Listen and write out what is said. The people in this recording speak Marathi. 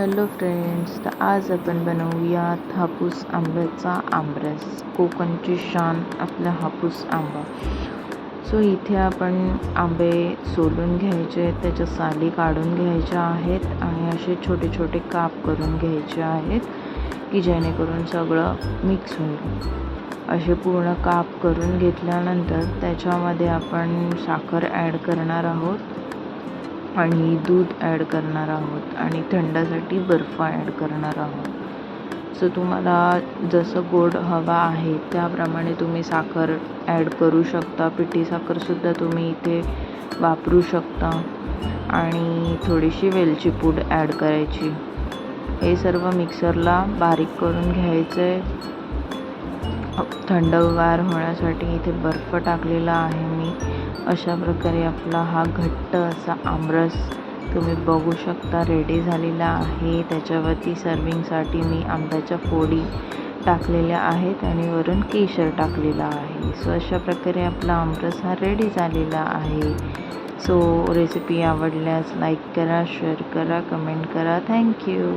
हॅलो फ्रेंड्स तर आज आपण बनवूयात हापूस आंब्याचा आमरस. कोकणची शान आपला हापूस आंबा. सो इथे आपण आंबे सोलून घ्यायचे त्याच्या साली काढून घ्यायच्या आहेत आणि असे छोटे छोटे काप करून घ्यायचे आहेत की जेणेकरून सगळं मिक्स होईल. असे पूर्ण काप करून घेतल्यानंतर त्याच्यामध्ये आपण साखर ॲड करणार आहोत. आणि दूध ॲड करणार आहोत आणि थंडासाठी बर्फ ॲड करणार आहोत. सो तुम्हाला जसं गोड हवा आहे त्याप्रमाणे तुम्ही साखर ॲड करू शकता. पिठी साखरसुद्धा तुम्ही इथे वापरू शकता. आणि थोडीशी वेलची पूड ॲड करायची. हे सर्व मिक्सरला बारीक करून घ्यायचं. आहे थंडगार होण्यासाठी इथे बर्फ टाकलेला आहे मी. अशा प्रकारे आपला हा घट्ट असा आमरस तुम्ही बघू शकता रेडी झालेला आहे. त्याच्यावरती सर्विंगसाठी मी आंब्याच्या फोडी टाकलेल्या आहेत आणि वरून केशर टाकलेला आहे. सो अशा प्रकारे आपला आमरस हा रेडी झालेला आहे. सो रेसिपी आवडल्यास लाईक करा शेअर करा कमेंट करा. Thank you